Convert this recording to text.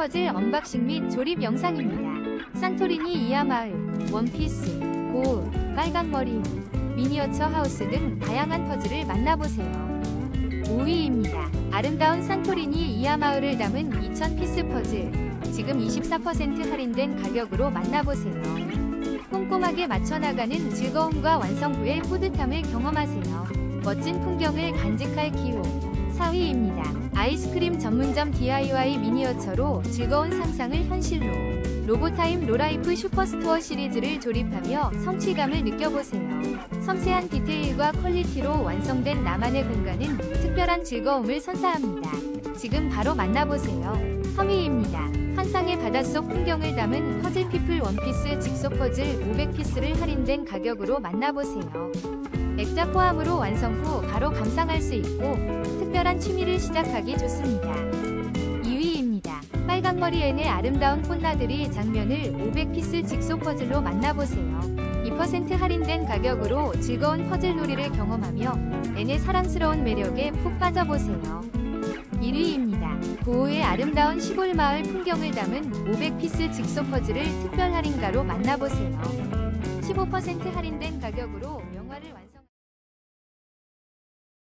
퍼즐 언박싱 및 조립 영상입니다. 산토리니 이하마을, 원피스, 고우, 빨강머리, 미니어처 하우스 등 다양한 퍼즐을 만나보세요. 5위입니다. 아름다운 산토리니 이하마을을 담은 2000피스 퍼즐. 지금 24% 할인된 가격으로 만나보세요. 꼼꼼하게 맞춰나가는 즐거움과 완성 후의 뿌듯함을 경험하세요. 멋진 풍경을 간직할 기호. 4위입니다. 아이스크림 전문점 DIY 미니어처로 즐거운 상상을 현실로. 로보타임 로라이프 슈퍼스토어 시리즈를 조립하며 성취감을 느껴보세요. 섬세한 디테일과 퀄리티로 완성된 나만의 공간은 특별한 즐거움을 선사합니다. 지금 바로 만나보세요. 3위입니다. 환상의 바닷속 풍경을 담은 퍼즐 피플 원피스 직소 퍼즐 500피스를 할인된 가격으로 만나보세요. 액자 포함으로 완성 후 바로 감상할 수 있고 특별한 취미를 시작하기 좋습니다. 2위입니다. 빨강머리엔의 아름다운 꽃나들이 장면을 500피스 직소 퍼즐로 만나보세요. 2% 할인된 가격으로 즐거운 퍼즐 놀이를 경험하며 N의 사랑스러운 매력에 푹 빠져보세요. 1위입니다. 고우의 아름다운 시골 마을 풍경을 담은 500피스 직소 퍼즐을 특별 할인가로 만나보세요. 15% 할인된 가격으로